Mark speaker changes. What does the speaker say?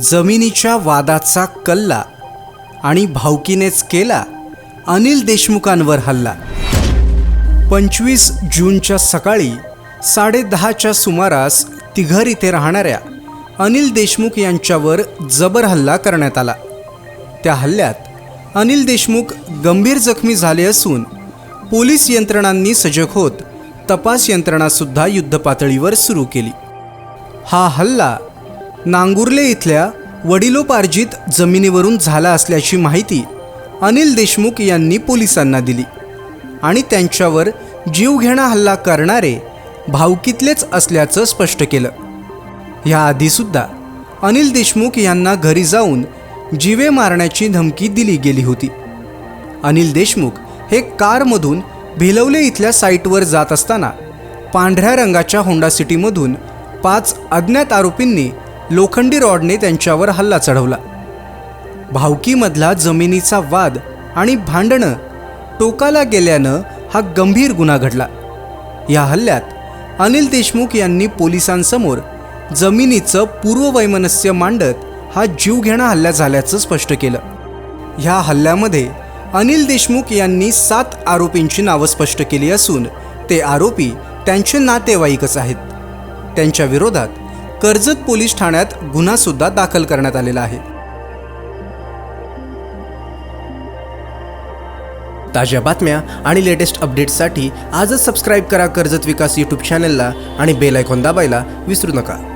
Speaker 1: जमिनीच्या वादाचा कल्ला आणि भावकीनेच केला अनिल देशमुखांवर हल्ला. पंचवीस जूनच्या सकाळी साडेदहाच्या सुमारास तिघर इथे राहणाऱ्या अनिल देशमुख यांच्यावर जबर हल्ला करण्यात आला. त्या हल्ल्यात अनिल देशमुख गंभीर जखमी झाले असून पोलीस यंत्रणांनी सजग होत तपास यंत्रणासुद्धा युद्धपातळीवर सुरू केली. हा हल्ला नांगुर्ले इथल्या वडिलोपार्जित जमिनीवरून झाला असल्याची माहिती अनिल देशमुख यांनी पोलिसांना दिली. आणि त्यांच्यावर जीवघेणा हल्ला करणारे भावकीतलेच असल्याचं स्पष्ट केलं. ह्याआधीसुद्धा अनिल देशमुख यांना घरी जाऊन जीवे मारण्याची धमकी दिली गेली होती. अनिल देशमुख हे कारमधून भिलवले इथल्या साईटवर जात असताना पांढऱ्या रंगाच्या होंडा सिटीमधून पाच अज्ञात आरोपींनी लोखंडी रॉडने त्यांच्यावर हल्ला चढवला. भावकीमधला जमिनीचा वाद आणि भांडणं टोकाला गेल्यानं हा गंभीर गुन्हा घडला. या हल्ल्यात अनिल देशमुख यांनी पोलिसांसमोर जमिनीचं पूर्ववैमनस्य मांडत हा जीवघेणा हल्ला झाल्याचं स्पष्ट केलं. ह्या हल्ल्यामध्ये अनिल देशमुख यांनी सात आरोपींची नावं स्पष्ट केली असून ते आरोपी त्यांचे नातेवाईकच आहेत. त्यांच्या विरोधात कर्जत पोलीस ठाण्यात गुन्हासुद्धा दाखल करण्यात आलेला आहे. ताज्या बातम्या आणि लेटेस्ट अपडेट्ससाठी आजच सबस्क्राईब करा कर्जत विकास यूट्यूब चॅनलला आणि बेल आयकॉन दाबायला विसरू नका.